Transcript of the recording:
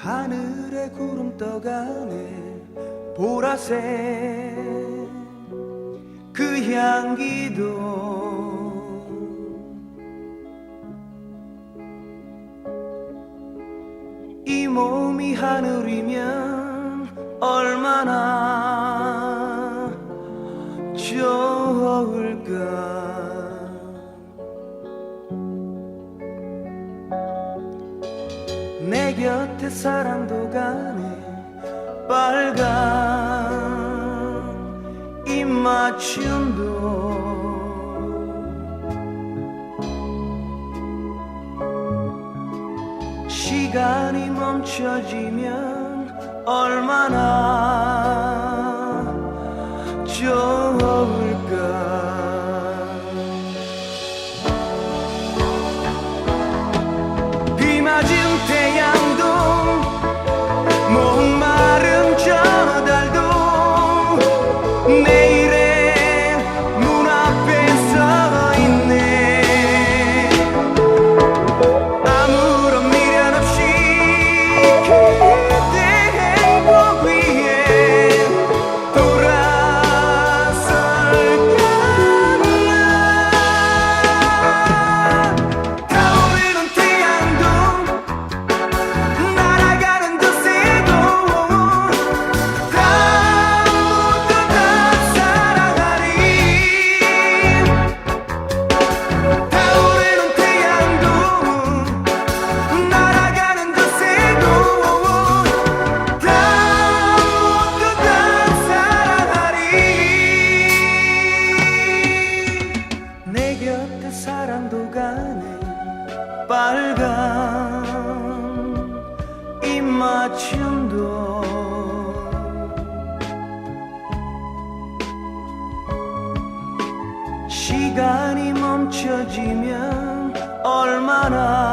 하늘에 구름 떠가네 보라색 그 향기도 이 몸이 하늘이면 얼마나 좋을까 곁에 사랑도 가네. 빨간 입맞춤도. 시간이 멈춰지면 얼마나 빨간 입맞춤도 시간이 멈춰지면 얼마나